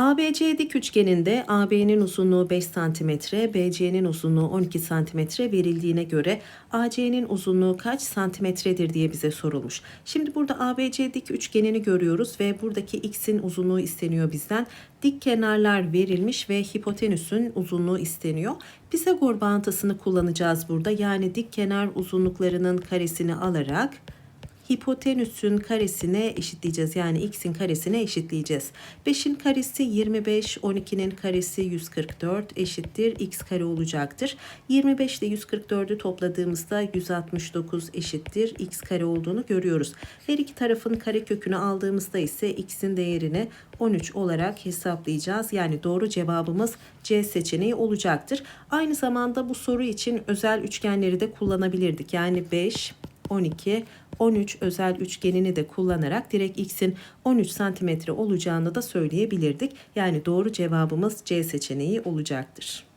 ABC dik üçgeninde AB'nin uzunluğu 5 cm, BC'nin uzunluğu 12 cm verildiğine göre AC'nin uzunluğu kaç santimetredir diye bize sorulmuş. Şimdi burada ABC dik üçgenini görüyoruz ve buradaki x'in uzunluğu isteniyor bizden. Dik kenarlar verilmiş ve hipotenüsün uzunluğu isteniyor. Pisagor bağıntısını kullanacağız burada. Yani dik kenar uzunluklarının karesini alarak hipotenüsün karesine eşitleyeceğiz. Yani x'in karesine eşitleyeceğiz. 5'in karesi 25, 12'nin karesi 144 eşittir x kare olacaktır. 25 ile 144'ü topladığımızda 169 eşittir x kare olduğunu görüyoruz. Her iki tarafın kare kökünü aldığımızda ise x'in değerini 13 olarak hesaplayacağız. Yani doğru cevabımız C seçeneği olacaktır. Aynı zamanda bu soru için özel üçgenleri de kullanabilirdik. Yani 5, 12, 13 özel üçgenini de kullanarak direkt x'in 13 santimetre olacağını da söyleyebilirdik. Yani doğru cevabımız C seçeneği olacaktır.